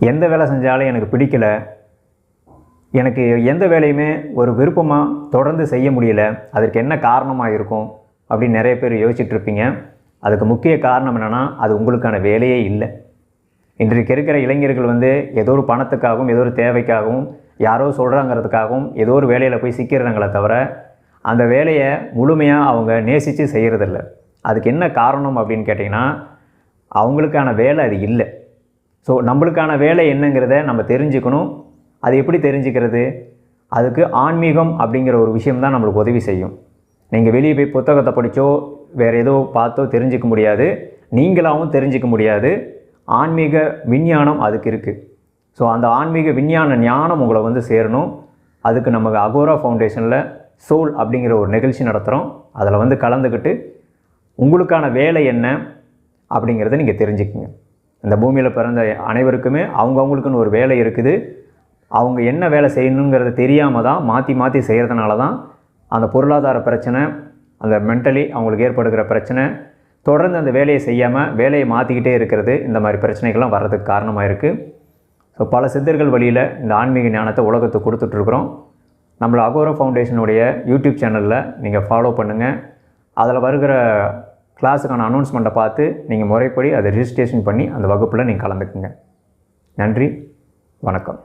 எந்த வேலை செஞ்சாலும் எனக்கு பிடிக்கல. எனக்கு எந்த வேலையுமே ஒரு விருப்பமாக தொடர்ந்து செய்ய முடியல. அதற்கு என்ன காரணமாக இருக்கும்? அப்படின்னு நிறைய பேர் யோசிச்சுட்ருப்பீங்க அதுக்கு முக்கிய காரணம் என்னென்னா அது உங்களுக்கான வேலையே இல்லை. இன்றைக்கு இருக்கிற இளைஞர்கள் வந்து ஏதோ ஒரு பணத்துக்காகவும் ஏதோ ஒரு தேவைக்காகவும் யாரோ சொல்கிறாங்கிறதுக்காகவும் ஏதோ ஒரு வேலையில் போய் சிக்கிறாங்களே தவிர அந்த வேலையை முழுமையாக அவங்க நேசித்து செய்கிறதில்ல அதுக்கு என்ன காரணம் அப்படின்னு கேட்டிங்கன்னா அவங்களுக்கான வேலை அது இல்லை. ஸோ நம்மளுக்கான வேலை என்னங்கிறத நம்ம தெரிஞ்சுக்கணும். அது எப்படி தெரிஞ்சுக்கிறது? அதுக்கு ஆன்மீகம் அப்படிங்கிற ஒரு விஷயம் தான் நம்மளுக்கு உதவி செய்யும். நீங்கள் வெளியே போய் புத்தகத்தை படித்தோ வேறு ஏதோ பார்த்தோ தெரிஞ்சுக்க முடியாது. நீங்களாகவும் தெரிஞ்சுக்க முடியாது. ஆன்மீக விஞ்ஞானம் அதுக்கு இருக்குது ஸோ அந்த ஆன்மீக விஞ்ஞான ஞானம் உங்களை வந்து சேரணும். அதுக்கு நம்ம அகோரா ஃபவுண்டேஷனில் சோல் அப்படிங்கிற ஒரு நிகழ்ச்சி நடத்துகிறோம் அதில் வந்து கலந்துக்கிட்டு உங்களுக்கான வேலை என்ன அப்படிங்கிறத நீங்கள் தெரிஞ்சுக்கங்க. இந்த பூமியில் பிறந்த அனைவருக்குமே அவங்கவுங்களுக்குன்னு ஒரு வேலை இருக்குது. அவங்க என்ன வேலை செய்யணுங்கிறத தெரியாமல் தான் மாற்றி மாற்றி செய்கிறதுனால தான் அந்த பொருளாதார பிரச்சனை அந்த மென்டலி அவங்களுக்கு ஏற்படுகிற பிரச்சனை தொடர்ந்து அந்த வேலையை செய்யாமல் வேலையை மாற்றிக்கிட்டே இருக்கிறது இந்த மாதிரி பிரச்சனைகள்லாம் வர்றதுக்கு காரணமாக இருக்குது ஸோ பல சித்தர்கள் வழியில் இந்த ஆன்மீக ஞானத்தை உலகத்துக்கு கொடுத்துட்ருக்குறோம் நம்மளை அகோரா ஃபவுண்டேஷனுடைய யூடியூப் சேனலில் நீங்கள் ஃபாலோ பண்ணுங்கள் அதில் வருகிற கிளாஸுக்கான அனௌன்ஸ்மெண்ட்டை பார்த்து நீங்கள் முறைப்படி அதை ரிஜிஸ்ட்ரேஷன் பண்ணி அந்த வகுப்பில் நீங்கள் கலந்துக்குங்க. நன்றி வணக்கம்.